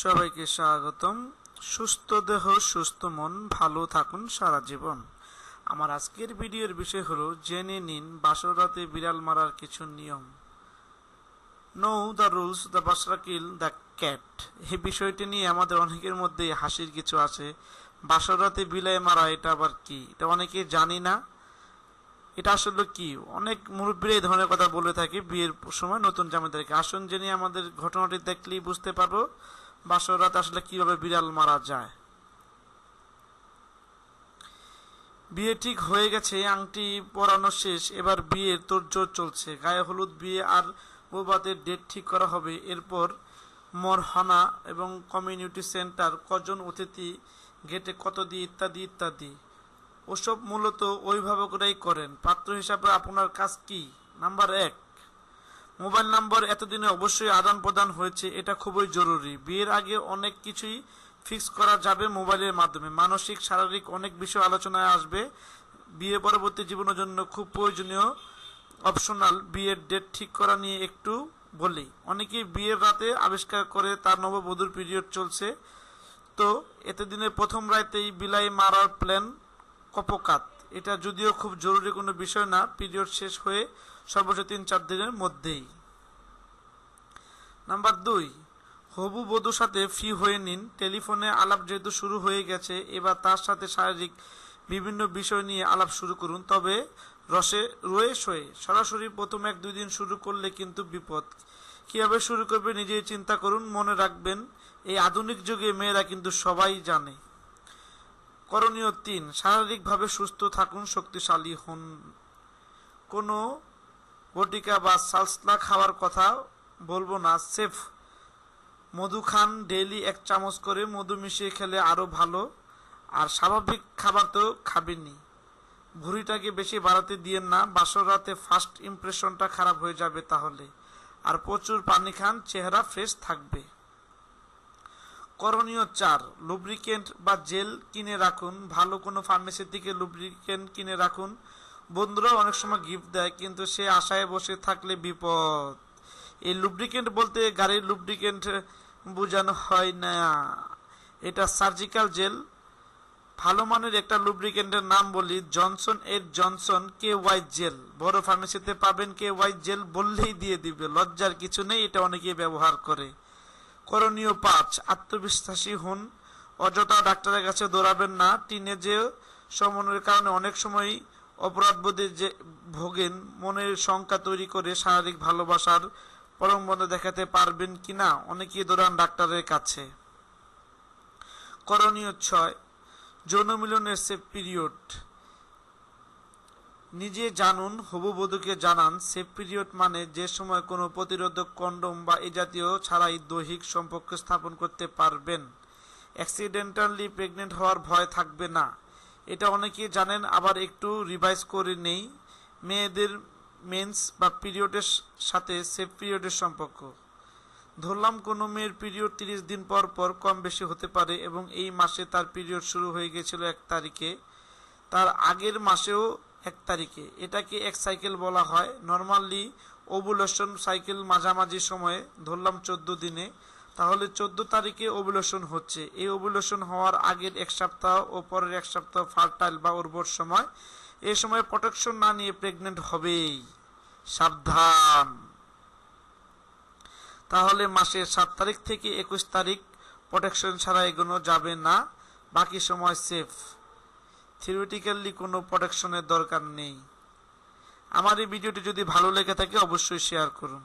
সবাইকে স্বাগতম। সুস্থ দেহ, সুস্থ মন, ভালো থাকুন সারা জীবন। আমার আজকের ভিডিওর বিষয় হলো, জেনে নিন বাসর রাতে বিড়াল মারার কিছু নিয়ম। নো দ্য রুলস দ্য বাসরা কিল দ্য ক্যাট এই বিষয়টি নিয়ে আমাদের অনেকের মধ্যে হাসির কিছু আছে। বাসর রাতে বিলাই মারা, এটা আবার কি? এটা অনেকে জানি না। এটা আসলে কি? অনেক মুরব্বীরা এই ধরনের কথা বলে থাকে বিয়ের সময়। নতুন জামাইদেরকে আসুন জেনে আমাদের ঘটনাটি দেখলেই বুঝতে পারব। বাসর রাত আসলে কীভাবে বিড়াল মারা যায়? বিয়ে ঠিক হয়ে গেছে, আংটি পরানো শেষ, এবার বিয়ের তোড়জোড় চলছে। গায়ে হলুদ বিয়ে আর বৌবাদের ডেট ঠিক করা হবে। এরপর মরহানা এবং কমিউনিটি সেন্টার কজন অতিথি গেটে কত দিয়ে ইত্যাদি ইত্যাদি। ওসব মূলত অভিভাবকরাই করেন। পাত্র হিসাবে আপনার কাজ কি? নাম্বার এক। মোবাইল নাম্বার এতদিনে অবশ্যই আদান প্রদান হয়েছে, এটা খুবই জরুরি। বিয়ের আগে অনেক কিছুই ফিক্স করা যাবে মোবাইলের মাধ্যমে। মানসিক, শারীরিক অনেক বিষয় আলোচনায় আসবে। বিয়ে পরবর্তী জীবনের জন্য খুব প্রয়োজনীয় অপশনাল বিয়ের ডেট ঠিক করা নিয়ে একটু বলি। অনেকেই বিয়ের রাতে আবিষ্কার করে, তার নববধূর পিরিয়ড চলছে। তো এতে দিনের প্রথম রাতেই বিলাই মারার প্ল্যান কপকাত। এটা যদিও খুব জরুরি কোনো বিষয় না পিরিয়ড শেষ হয়ে সর্বোচ্চ তিন চার দিনের মধ্যেই। নাম্বার দুই, হবু বধূর সাথে ফ্রি হয়ে নিন। টেলিফোনে আলাপ যেহেতু শুরু হয়ে গেছে, এবার তার সাথে শারীরিক বিভিন্ন বিষয় নিয়ে আলাপ শুরু করুন। তবে রসে, রয়ে শয়ে সরাসরি প্রথম এক দুই দিন শুরু করলে কিন্তু বিপদ। কীভাবে শুরু করবে নিজেই চিন্তা করুন, মনে রাখবেন, এই আধুনিক যুগে মেয়েরা কিন্তু সবাই জানে। করণীয় তিন, শারীরিকভাবে সুস্থ থাকুন, শক্তিশালী হন। কোনো বটিকা বা সালসলা খাওয়ার কথা বলব না। সেফ। মধু খান ডেইলি এক চামচ করে মধু মিশিয়ে খেলে আরও ভালো। আর স্বাভাবিক খাবার তো খাবেনই। ভুঁড়িটাকে বেশি বাড়াতে দিয়েন না। বাসর রাতে ফার্স্ট ইমপ্রেশনটা খারাপ হয়ে যাবে তাহলে। আর প্রচুর পানি খান, চেহারা ফ্রেশ থাকবে। করণীয় চার, লুব্রিকেন্ট বা জেল কিনে রাখুন। ভালো কোনো ফার্মেসি থেকে লুব্রিকেন্ট কিনে রাখুন। বন্ধুরাও অনেক সময় গিফট দেয়, কিন্তু সে আশায় বসে থাকলে বিপদ। এই লুব্রিকেন্ট বলতে গাড়ির লুব্রিকেন্ট বোঝানো হয় না। এটা সার্জিক্যাল জেল ভালো মানের একটা লুব্রিকেন্টের নাম বলি জনসন এর জনসন কে ওয়াই জেল বড় ফার্মেসিতে পাবেন কে ওয়াই জেল বললেই দিয়ে দিবে, লজ্জার কিছু নেই, এটা অনেকেই ব্যবহার করে। করণীয় পাঁচ, আত্মবিশ্বাসী হন। অযথা ডাক্তারের কাছে দৌড়াবেন না। টিনেজে সমনের কারণে অনেক সময় অপরাধবোধে যে ভোগেন, মনের শঙ্কা তৈরি করে শারীরিক ভালোবাসার পরমবন্ধ দেখাতে পারবেন কিনা অনেকেই দৌড়ান ডাক্তারের কাছে। করণীয় ছয়, যৌন মিলনের সে পিরিয়ড নিজে জানুন হবু বধূকে জানান সেফ পিরিয়ড মানে যে সময় কোনো প্রতিরোধক কন্ডম বা এ জাতীয় ছাড়াই দৈহিক সম্পর্ক স্থাপন করতে পারবেন। অ্যাক্সিডেন্টালি প্রেগনেন্ট হওয়ার ভয় থাকবে না। এটা অনেকে জানেন, আবার একটু রিভাইজ করে নেই। মেয়েদের মেন্স বা পিরিয়ডের সাথে সেফ পিরিয়ডের সম্পর্ক। ধরলাম, কোনো মেয়ের পিরিয়ড তিরিশ দিন পর পর কম বেশি হতে পারে এবং এই মাসে তার পিরিয়ড শুরু হয়ে গেছিল এক তারিখে। তার আগের মাসেও এক তারিখে। এটাকে এক সাইকেল বলা হয়। নর্মালি ওভুলেশন সাইকেল মাঝামাঝি সময়ে, ধরলাম চোদ্দ দিনে। তাহলে চোদ্দ তারিখে ওভুলেশন হচ্ছে। এই ওভুলেশন হওয়ার আগের এক সপ্তাহ ও পরের এক সপ্তাহ ফার্টাইল বা উর্বর সময়। এ সময় প্রোটেকশন না নিয়ে প্রেগনেন্ট হবেই। সাবধান। তাহলে মাসের সাত তারিখ থেকে একুশ তারিখ প্রোটেকশন ছাড়া এগোনো যাবে না। বাকি সময় সেফ থিওরিটিক্যালি কোনো প্রোটেকশনের দরকার নেই। আমার এই ভিডিওটি যদি ভালো লেগে থাকে অবশ্যই শেয়ার করুন।